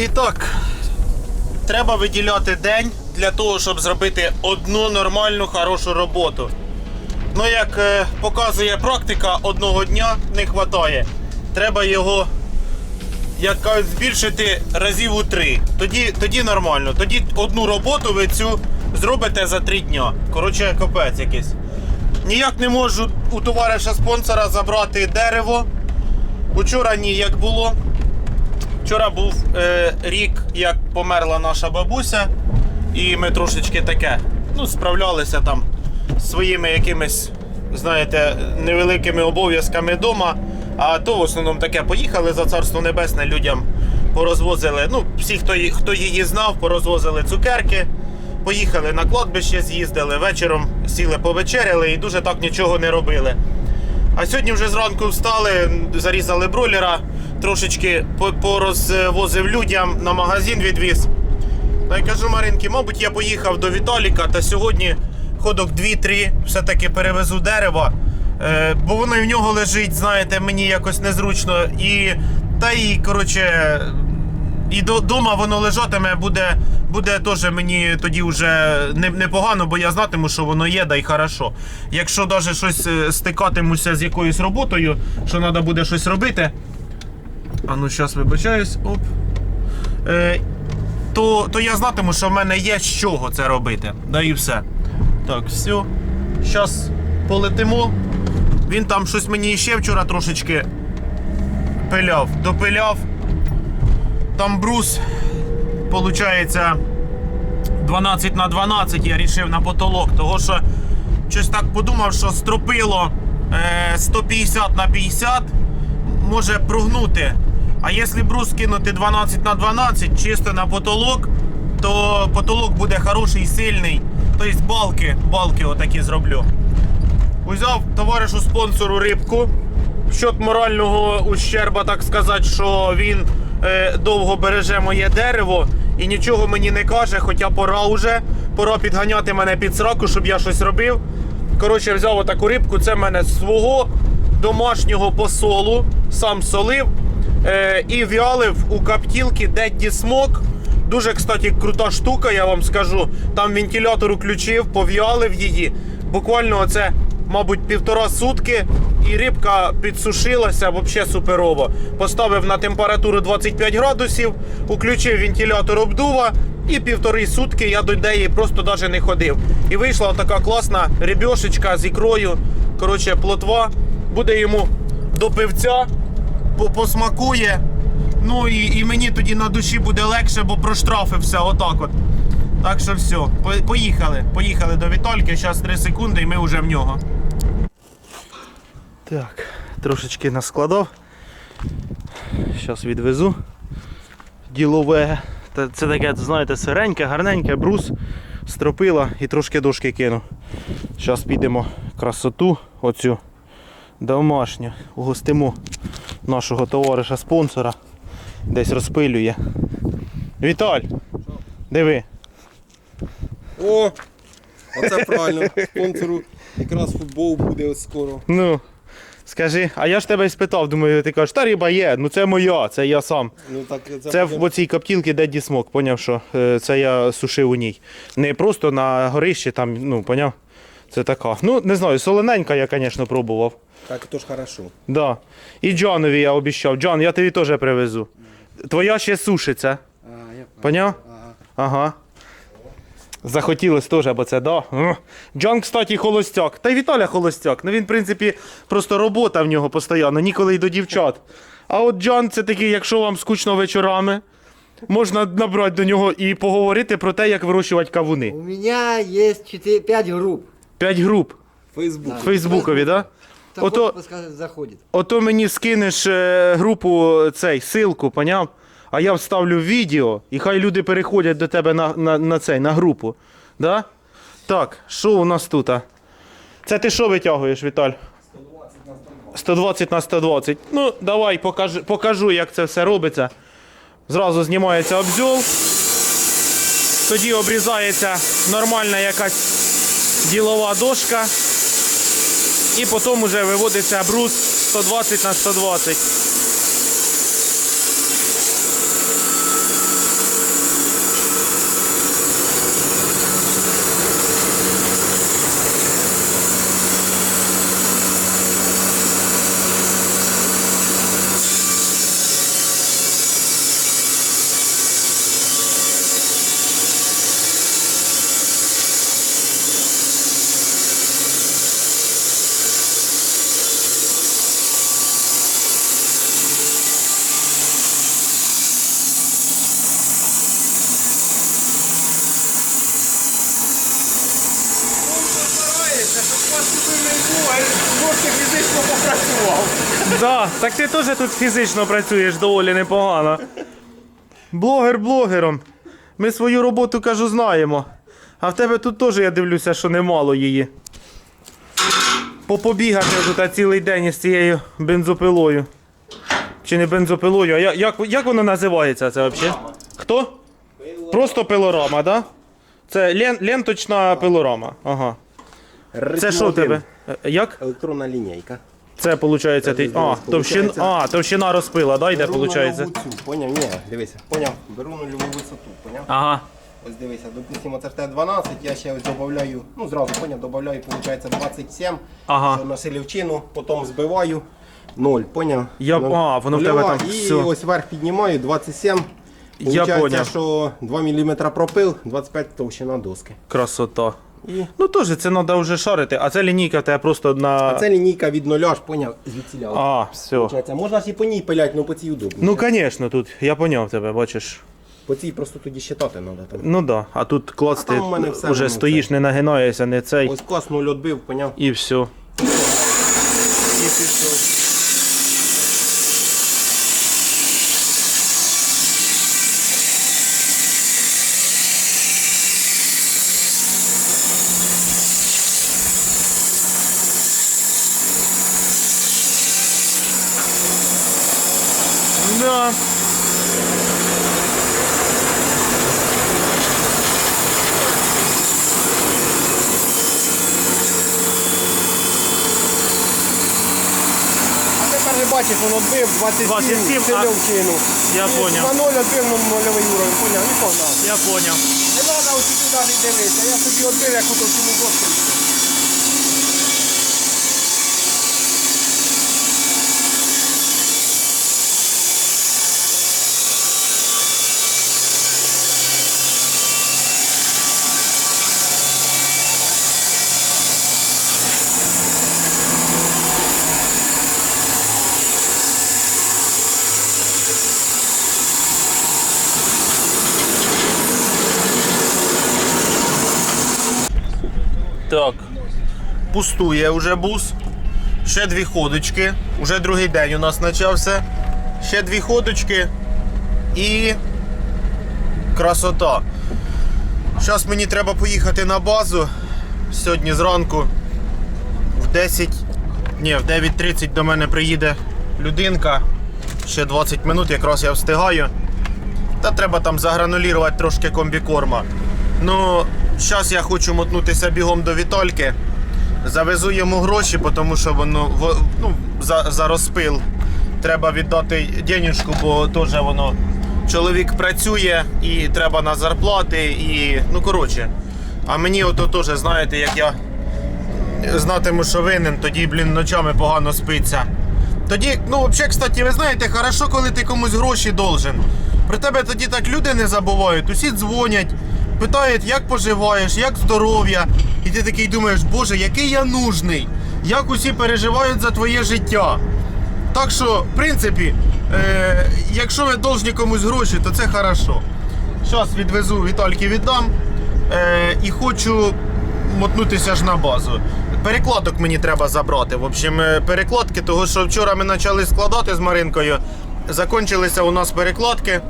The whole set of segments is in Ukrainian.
І так, треба виділяти день для того, щоб зробити одну нормальну хорошу роботу. Ну, як е, показує практика, одного дня не вистачає. Треба його, як кажуть, збільшити разів у три. Тоді, тоді нормально. Тоді одну роботу ви цю зробите за три дня. Коротше, капець якийсь. Ніяк не можу у товариша спонсора забрати дерево. Учора ніяк було. Вчора був е, рік, як померла наша бабуся, і ми трошечки таке ну, справлялися там своїми якимись, знаєте, невеликими обов'язками вдома. А то в основному таке поїхали за царство небесне людям, порозвозили. Ну, всі, хто, хто її знав, порозвозили цукерки. Поїхали на кладбище, з'їздили вечором, сіли повечеряли і дуже так нічого не робили. А сьогодні вже зранку встали, зарізали бройлера, трошечки порозвозив людям, на магазин відвіз. Та й кажу Маринки, мабуть, я поїхав до Віталіка, та сьогодні ходок 2-3 все-таки перевезу дерева. Е, бо воно і в нього лежить, знаєте, мені якось незручно. І та і, коротше, і до, дома воно лежатиме, буде, буде теж мені тоді вже не- непогано, бо я знатиму, що воно є, да й хорошо. Якщо навіть щось е, стикатимуся з якоюсь роботою, що треба буде щось робити. А ну зараз вибачаюсь. Оп. Е, то, то я знатиму, що в мене є з чого це робити. Да і все. Так, все. Зараз полетимо. Він там щось мені ще вчора трошечки пиляв, допиляв. Там брус, виходить, 12 на 12 я рішив на потолок, того що щось так подумав, що стропило е, 150 на 50 може прогнути. А якщо брус кинути 12 на 12 чисто на потолок, то потолок буде хороший, сильний. Тобто балки, балки отакі зроблю. Узяв товаришу спонсору рибку. Щодо морального ущерба, так сказати, що він е, довго береже моє дерево і нічого мені не каже, хоча пора вже. Пора підганяти мене під сраку, щоб я щось робив. Коротше, взяв отаку рибку, це в мене свого домашнього посолу, сам солив е, і в'ялив у каптілки Daddy Smoke. Дуже, кстати, крута штука, я вам скажу. Там вентилятор включив, пов'ялив її. Буквально оце, мабуть, півтора сутки, і рибка підсушилася, взагалі суперово. Поставив на температуру 25 градусів, включив вентилятор обдува, і півтори сутки я до неї просто навіть не ходив. І вийшла така класна рибьошечка з ікрою. Коротше, плотва. Буде йому до пивця, посмакує. Ну і, і мені тоді на душі буде легше, бо проштрафився отак от. Так що все, поїхали. Поїхали до Вітальки, зараз 3 секунди і ми вже в нього. Так, трошечки наскладав. Зараз відвезу. Ділове. Це таке, знаєте, сиреньке, гарненьке, брус, стропила і трошки дошки кину. Зараз підемо красоту оцю домашню. Угостимо нашого товариша спонсора. Десь розпилює. Віталь! Диви. О! Оце правильно. Спонсору якраз футбол буде скоро. Ну, скажи, а я ж тебе спитав, думаю, ти кажеш, та риба є, ну це моя, це я сам. Ну так це, Це в оцій коптілці Деді Смок, поняв, що е, це я сушив у ній. Не просто на горищі там, ну, поняв? Це така. Ну, не знаю, солоненька я, звісно, пробував. Так, то ж хорошо. Да. І Джонові я обіцяв. Джон, я тобі теж привезу. Твоя ще сушиться. А, я Поняв? Ага. Ага. Захотілось теж, бо це да. Джон, кстати, холостяк. Та й Віталя холостяк. Ну він, в принципі, просто робота в нього постійно, ніколи й до дівчат. А от Джон це такий, якщо вам скучно вечорами, можна набрати до нього і поговорити про те, як вирощувати кавуни. У меня есть 4, 5 групп. П'ять груп Фейсбук. Фейсбукові, да? Ото-. Ото мені скинеш е, групу цей, силку, поняв? А я вставлю відео, і хай люди переходять до тебе на, на, на цей, на групу. Да? Так, що у нас тут? а? Це ти що витягуєш, Віталь? 120 на 120. Ну, давай покажу, покажу, як це все робиться. Зразу знімається обзьол. Тоді обрізається нормальна якась ділова дошка. І потім вже виводиться брус 120 на 120. Трошки фізично попрацював. Да, так ти теж тут фізично працюєш доволі непогано. Блогер блогером. Ми свою роботу, кажу, знаємо. А в тебе тут теж я дивлюся, що немало її. Попобігати тут цілий день із цією бензопилою. Чи не бензопилою, а я- як, як воно називається це взагалі? Хто? Просто пилорама, так? Да? Це лен, ленточна пилорама. Ага. Це що в тебе? Е, Як? Електронна лінійка. Це виходить, ти. А, товщина, а, товщина розпила, да, йде, Беру виходить? нульову цю, поняв? Ні, дивися, поняв. Беру нульову висоту, поняв? Ага. Ось дивися, допустимо, це Т12, я ще ось додаю, ну зразу поняв, додаю, виходить 27, Ага. на селівчину, потім збиваю 0, поняв? Я- Ну, а, воно в тебе нульова, там І всьо. ось вверх піднімаю 27. Я Получається, поняв. що 2 мм пропил, 25 товщина доски. Красота. І... Ну теж це треба вже шарити, а це лінійка в тебе просто на. А це лінійка від нуля ж, поняв, звідсіля. А, все. Получається, Можна ж і по ній пилять, але по цій удобно. Ну, звісно, тут я поняв тебе, бачиш. По цій просто тоді щитати треба. Там. Ну да. А тут клац А ти там вже воно стоїш, не нагинаєшся, не цей. Ось клас нуль відбив, поняв? І все. І пішов. Да. А тепер не бачиш, він відбив 27, 27, а- сильовчину. Я І поняв. На 0 відбив на нульовий уровень, поняв? І погнав. Я поняв. Не треба ось туди навіть дивитися, я собі відбив, як у тому дошки. і все. Так. Пустує вже бус. Ще дві ходочки. Уже другий день у нас почався. Ще дві ходочки. І красота. Зараз мені треба поїхати на базу. Сьогодні зранку в 10. Ні, в 9.30 до мене приїде людинка. Ще 20 минут, якраз я встигаю. Та треба там загранулірувати трошки комбікорма. Ну, зараз я хочу мотнутися бігом до Вітальки. Завезу йому гроші, тому що воно во- ну, за, за розпил. Треба віддати денежку, бо теж воно чоловік працює і треба на зарплати. І, ну коротше. А мені ото теж, знаєте, як я знатиму, що винен, тоді, блін, ночами погано спиться. Тоді, ну, взагалі, кстати, ви знаєте, хорошо, коли ти комусь гроші должен. Про тебе тоді так люди не забувають, усі дзвонять, питають, як поживаєш, як здоров'я. І ти такий думаєш, боже, який я нужний, як усі переживають за твоє життя. Так що, в принципі, е, якщо ви должні комусь гроші, то це хорошо. Зараз відвезу Вітальки віддам е, і хочу мотнутися ж на базу. Перекладок мені треба забрати. В общем, е, перекладки, того що вчора ми почали складати з Маринкою. Закончилися у нас перекладки.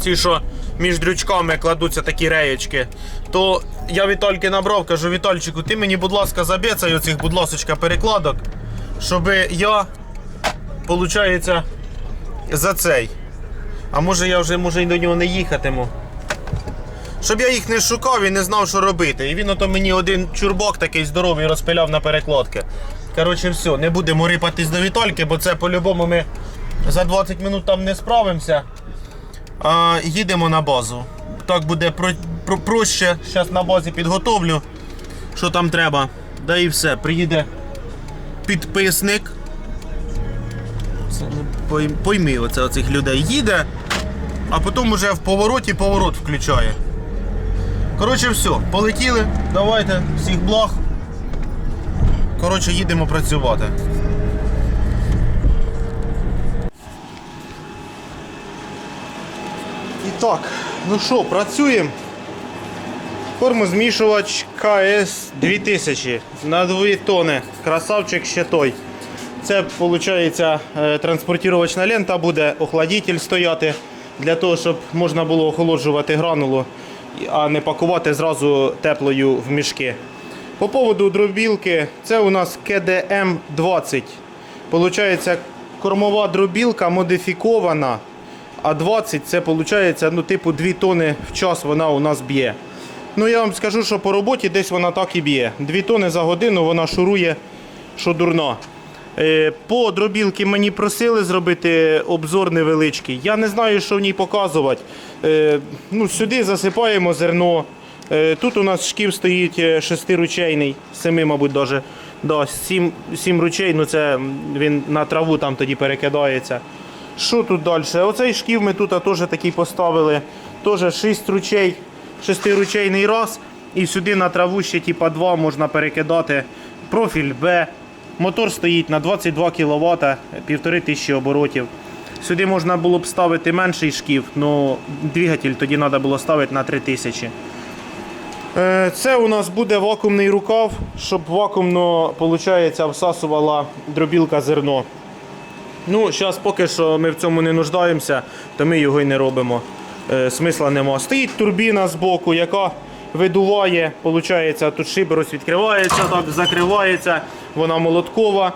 Ці, що між дрючками кладуться такі реєчки. То я Вітальки набрав, кажу, Вітальчику, ти мені, будь ласка, забецай оцих, будь ласка, перекладок, щоб я, получається, за цей. А може я вже може й до нього не їхатиму. Щоб я їх не шукав і не знав, що робити. І він ото мені один чурбак такий здоровий розпиляв на перекладки. Коротше, все, не будемо рипатись до Вітальки, бо це по-любому ми за 20 минут там не справимося. Їдемо на базу. Так буде про, про, проще. Зараз на базі підготовлю, що там треба. Да і все. Приїде підписник. Це не пойм- пойми оце оцих людей. Їде, а потім уже в повороті поворот включає. Коротше, все, полетіли. Давайте, всіх благ. Коротше, їдемо працювати. Так, ну що, працюємо. Кормозмішувач КС 2000 на 2 тони. Красавчик ще той. Це виходить транспортировочна лента буде, охладитель стояти для того, щоб можна було охолоджувати гранулу, а не пакувати зразу теплою в мішки. По поводу дробілки, це у нас КДМ 20. Получається, кормова дробілка модифікована, а 20 це виходить, ну, типу 2 тони в час вона у нас б'є. Ну я вам скажу, що по роботі десь вона так і б'є. 2 тони за годину вона шурує, що дурна. Е, По дробілки мені просили зробити обзор невеличкий. Я не знаю, що в ній показувати. Е, Ну, сюди засипаємо зерно. Е, Тут у нас шків стоїть шестиручейний, семи, мабуть, даже. Да, сім, сім ручей, ну це він на траву там тоді перекидається. Що тут далі? Оцей шків ми тут теж такий поставили. Теж 6 ручей, шестиручейний раз. І сюди на траву ще типа два можна перекидати. Профіль Б. Мотор стоїть на 22 кВт, 1500 оборотів. Сюди можна було б ставити менший шків, але двигатель тоді треба було ставити на 3000. Е, Це у нас буде вакуумний рукав, щоб вакуумно виходить, всасувала дробілка зерно. Ну, зараз поки що ми в цьому не нуждаємося, то ми його й не робимо. Е, смисла нема. Стоїть турбіна з боку, яка видуває, виходить, тут шиберось відкривається, так, закривається, вона молоткова.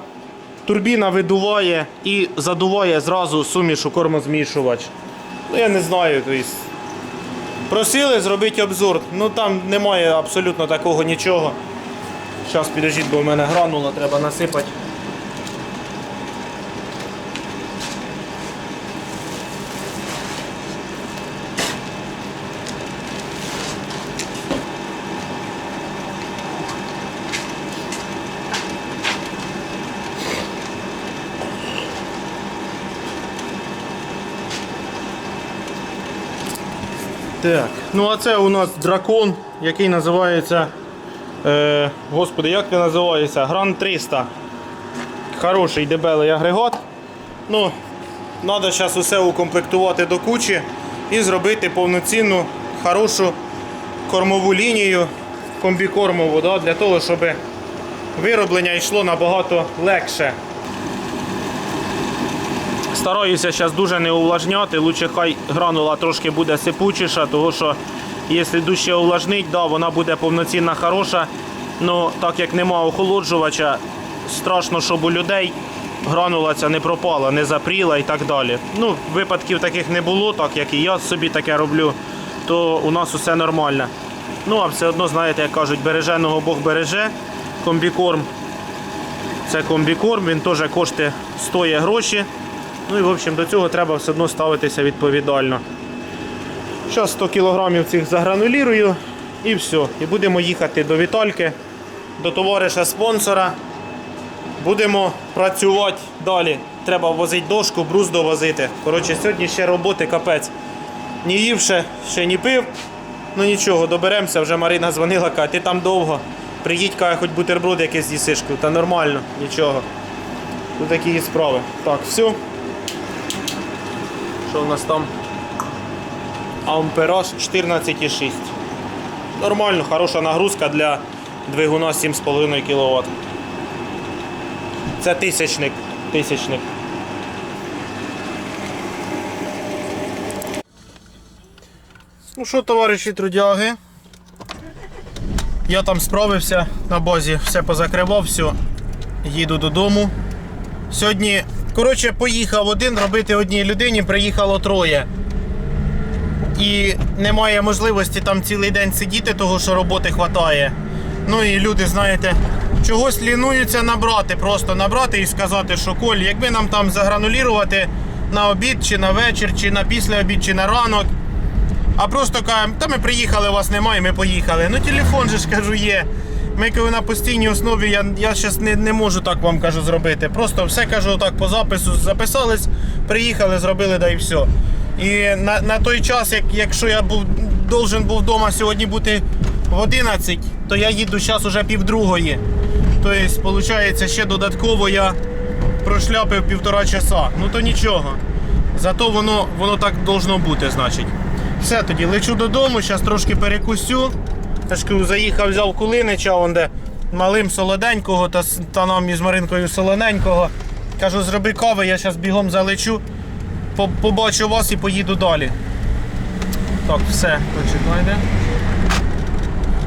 Турбіна видуває і задуває зразу суміш у кормозмішувач. Ну, я не знаю, тобто. Просили зробити обзор, ну там немає абсолютно такого нічого. Зараз підождіть, бо в мене гранула, треба насипати. Так, ну а це у нас дракон, який називається. Е, господи, як він називається? Гран 300. Хороший дебелий агрегат. Ну, треба зараз усе укомплектувати до кучі і зробити повноцінну, хорошу кормову лінію комбікормову, да, для того, щоб вироблення йшло набагато легше. Стараюся зараз дуже не увлажняти, лучше хай гранула трошки буде сипучіша, тому що якщо дужче увлажнить, да, вона буде повноцінна хороша. Ну так як нема охолоджувача, страшно, щоб у людей гранула ця не пропала, не запріла і так далі. Ну, випадків таких не було, так як і я собі таке роблю, то у нас усе нормально. Ну, а все одно, знаєте, як кажуть, береженого Бог береже. Комбікорм це комбікорм, він теж коштує стоїть гроші. Ну і в общем до цього треба все одно ставитися відповідально. Зараз 100 кг цих загранулірую і все. І будемо їхати до Вітальки, до товариша спонсора. Будемо працювати далі. Треба возити дошку, брус довозити. Коротше, сьогодні ще роботи капець. Ні їв ще, ні пив. Ну нічого, доберемося, вже Марина дзвонила, каже, ти там довго. Приїдь, каже, хоч бутерброд якийсь з'їсиш. Та нормально, нічого. Тут такі є справи. Так, все. Що у нас там? Ампераж 14,6. Нормально, хороша нагрузка для двигуна 7,5 кВт. Це тисячник. Тисячник. Ну що, товариші трудяги? Я там справився на базі, все позакривав, все. Їду додому. Сьогодні, коротше, поїхав один робити одній людині, приїхало троє. І немає можливості там цілий день сидіти, того що роботи вистачає. Ну і люди, знаєте, чогось лінуються набрати, просто набрати і сказати, що Коль, якби нам там загранулірувати на обід, чи на вечір, чи на післяобід, чи на ранок. А просто кажемо, та ми приїхали, вас немає, ми поїхали. Ну телефон же ж кажу є. Ми коли на постійній основі, я, я зараз не, не можу так вам кажу зробити. Просто все кажу так по запису, записались, приїхали, зробили, да і все. І на, на той час, як, якщо я був должен був вдома сьогодні бути в 11, то я їду зараз уже півдругої. Тобто, виходить, ще додатково я прошляпив півтора часа. Ну то нічого. Зато воно, воно так должно бути, значить. Все тоді, лечу додому, зараз трошки перекусю, Я ж заїхав, взяв кулинича, он де малим солоденького та, та нам із Маринкою солоненького. Кажу, зроби кави, я зараз бігом залечу, побачу вас і поїду далі. Так, все, почекайте.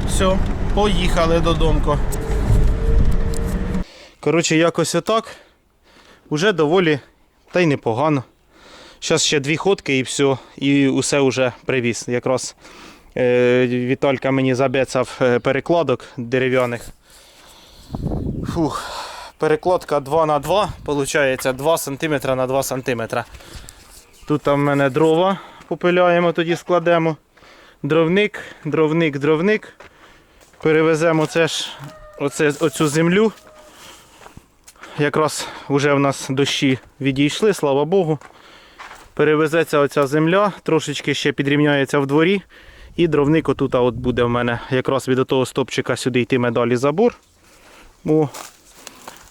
Все, поїхали додому. Коротше, якось отак. Уже доволі, та й непогано. Зараз ще дві ходки і все, і усе вже привіз. Якраз е, Віталька мені забецав е, перекладок дерев'яних. Фух. Перекладка 2 на 2 виходить 2 см на 2 см. Тут в мене дрова попиляємо, тоді складемо. Дровник, дровник, дровник. Перевеземо це ж, оце, оцю землю. Якраз вже в нас дощі відійшли, слава Богу. Перевезеться оця земля, трошечки ще підрівняється в дворі. І дровник отут от буде в мене якраз від того стопчика сюди йтиме далі забор. О,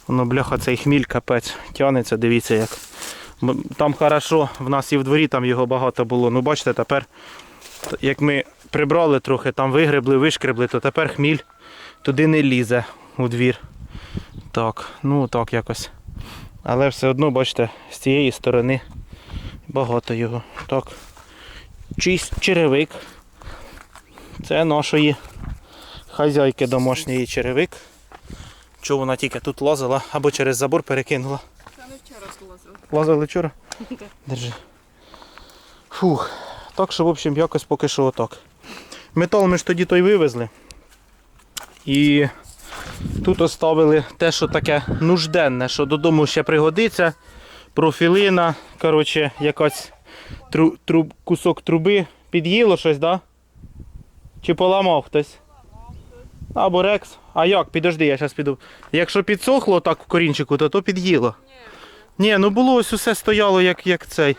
воно бляха цей хміль капець тягнеться, дивіться як. Там хорошо, в нас і в дворі там його багато було. Ну бачите, тепер, як ми прибрали трохи, там вигребли, вишкребли, то тепер хміль туди не лізе у двір. Так, ну так якось. Але все одно, бачите, з цієї сторони багато його. Так. Чийсь черевик. Це нашої хазяйки домашньої черевик. Чого вона тільки тут лазила або через забор перекинула. Це не вчора злазив. Лазили вчора? Держи. Фух. Так що, в общем, якось поки що отак. Метал ми ж тоді той вивезли. І тут оставили те, що таке нужденне, що додому ще пригодиться. Профілина, коротше, якась тру, труб, кусок труби. Під'їло щось, да? Чи поламав хтось? Або рекс. А як? Підожди, я зараз піду. Якщо підсохло так в корінчику, то то під'їло. Ні, ну було ось усе стояло як, як цей.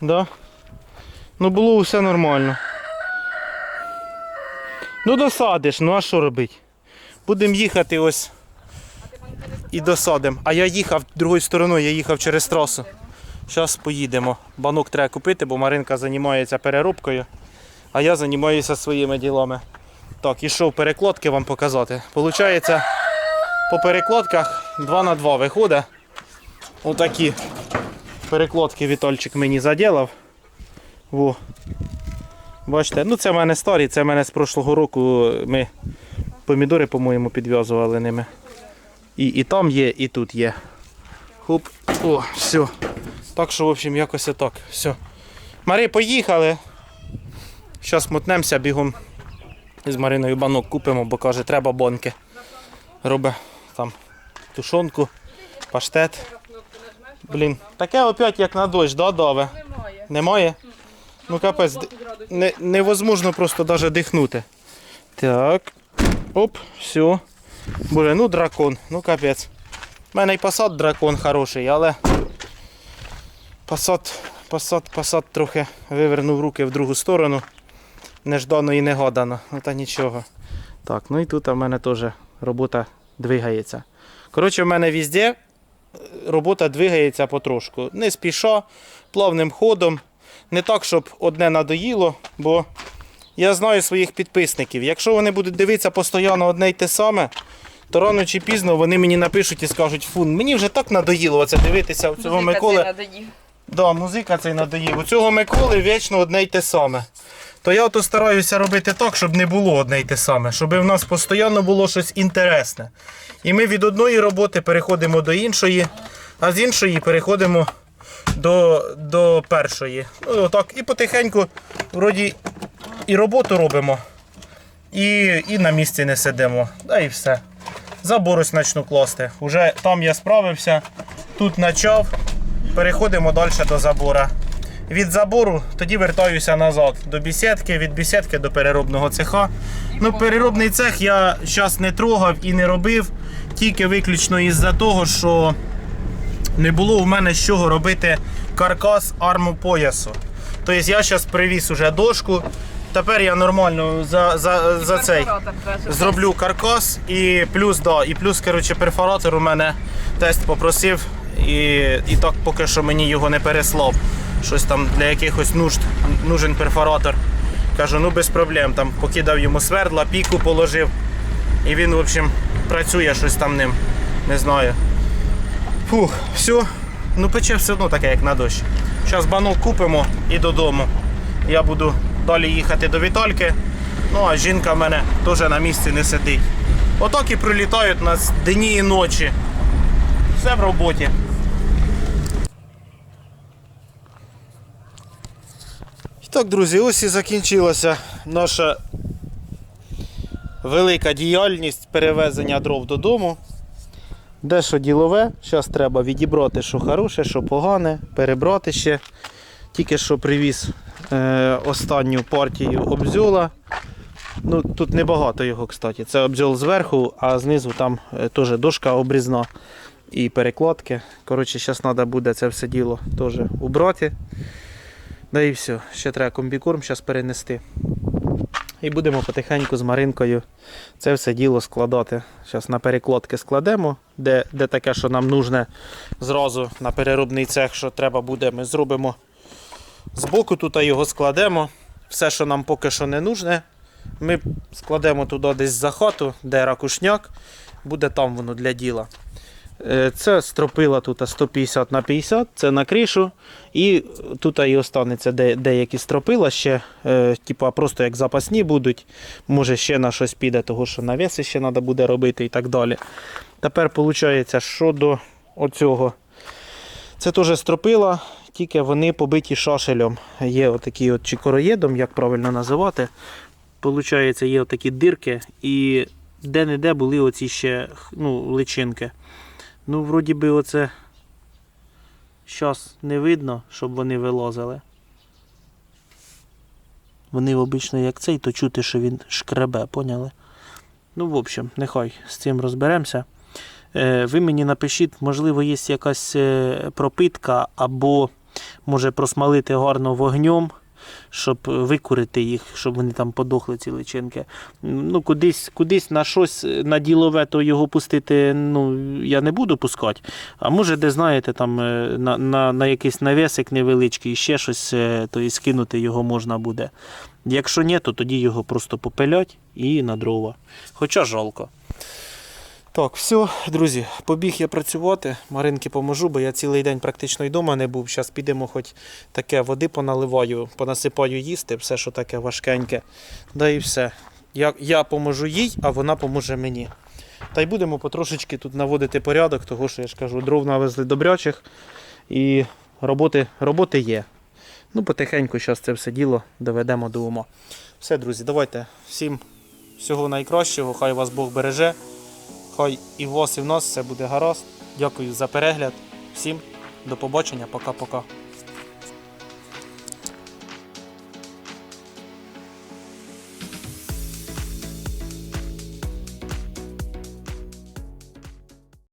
Да? Ну було усе нормально. Ну досадиш, ну а що робити? Будемо їхати ось і досадимо. А я їхав другою стороною, я їхав через трасу. Зараз поїдемо. Банок треба купити, бо Маринка займається переробкою, а я займаюся своїми ділами. Так, ішов перекладки вам показати. Получається, по перекладках 2 на 2 виходить. Отакі перекладки Вітольчик мені заділав. Во. Бачите, ну це в мене старі, це в мене з прошлого року ми помідори, по-моєму, підв'язували ними. І, і там є, і тут є. Хоп. О, все. Так що, в общем, якось так. Все. Мари, поїхали. Зараз мотнемося бігом. З Мариною банок купимо, бо каже, треба бонки. Робить там тушонку, паштет. Блін, таке опять як на дощ, да, даве? Немає. Немає? Ну капець, не, невозможно просто навіть дихнути. Так. Оп, все. Боже, ну дракон, ну капець. У мене і посад дракон хороший, але посад, посад, посад трохи вивернув руки в другу сторону. Неждано і негодано. Ну та нічого. Так, ну і тут в мене теж робота двигається. Коротше, в мене везде е, робота двигається потрошку. Не спіша, плавним ходом. Не так, щоб одне надоїло, бо я знаю своїх підписників. Якщо вони будуть дивитися постійно одне й те саме, то рано чи пізно вони мені напишуть і скажуть, фу, мені вже так надоїло оце дивитися у цього Миколи. Да, музика цей надоїв. У цього Миколи вічно одне й те саме. То я ото стараюся робити так, щоб не було одне й те саме, щоб в нас постійно було щось інтересне. І ми від одної роботи переходимо до іншої, а з іншої переходимо до, до першої. Ну, отак, і потихеньку, вроді, і роботу робимо, і, і на місці не сидимо. Да і все. Забор ось почну класти. Уже там я справився, тут почав. Переходимо далі до забора. Від забору тоді вертаюся назад до бісідки, від бісідки до переробного цеха. Ну, переробний цех я зараз не трогав і не робив, тільки виключно із-за того, що не було у мене з чого робити каркас арму поясу. Тобто я зараз привіз уже дошку. Тепер я нормально за, за, за цей зроблю каркас і плюс, да, і плюс коротше, перфоратор у мене тест попросив. І, і так поки що мені його не переслав. Щось там для якихось нужд нужен перфоратор. Кажу, ну без проблем. Там покидав йому свердла, піку положив. І він, в общем, працює щось там ним. Не знаю. Фух, все. Ну пече все одно таке, як на дощ. Зараз банок купимо і додому. Я буду далі їхати до Вітальки. Ну а жінка в мене теж на місці не сидить. Отак і прилітають нас дні і ночі. Все в роботі. Так, друзі, ось і закінчилася наша велика діяльність перевезення дров додому. Дещо ділове, зараз треба відібрати, що хороше, що погане, перебрати ще. Тільки що привіз е, останню партію обзьола. Ну, тут небагато його, кстати. Це обзьол зверху, а знизу там е, теж дошка обрізна і перекладки. Коротше, зараз треба буде це все діло теж убрати. Да і все. Ще треба комбікорм зараз перенести. І будемо потихеньку з Маринкою це все діло складати. Зараз на перекладки складемо, де, де таке, що нам нужне зразу на переробний цех, що треба буде, ми зробимо. Збоку тут його складемо. Все, що нам поки що не нужне, ми складемо туди десь за хату, де ракушняк, буде там воно для діла. Е, Це стропила тут 150 на 50, це на кришу. І тут і останеться де, деякі стропила ще, е, типа просто як запасні будуть. Може ще на щось піде, того що навіси ще треба буде робити і так далі. Тепер виходить, що до оцього. Це теж стропила, тільки вони побиті шашелем. Є отакі от чи короєдом, як правильно називати. Получається, є отакі дирки, і де-не-де були оці ще ну, личинки. Ну, вроді би, оце зараз не видно, щоб вони вилазили. Вони обично як цей, то чути, що він шкребе, поняли? Ну, в общем, нехай з цим розберемося. Е, Ви мені напишіть, можливо, є якась е, пропитка, або може просмалити гарно вогнем, щоб викурити їх, щоб вони там подохли, ці личинки. Ну, кудись, кудись на щось на ділове, то його пустити ну, я не буду пускати. А може, де знаєте, там е, на, на, на якийсь навісик невеличкий, ще щось, е, то і скинути його можна буде. Якщо ні, то тоді його просто попилять і на дрова. Хоча жалко. Так, все, друзі, побіг я працювати. Маринки поможу, бо я цілий день практично й вдома не був. Зараз підемо, хоч таке води поналиваю, понасипаю їсти, все, що таке важкеньке. Да і все. Я, я поможу їй, а вона поможе мені. Та й будемо потрошечки тут наводити порядок, того що я ж кажу, дров навезли добрячих і роботи, роботи є. Ну, потихеньку зараз це все діло доведемо до ума. Все, друзі, давайте всім всього найкращого, хай вас Бог береже. Хай і в вас, і в нас все буде гаразд. Дякую за перегляд. Всім до побачення, пока-пока.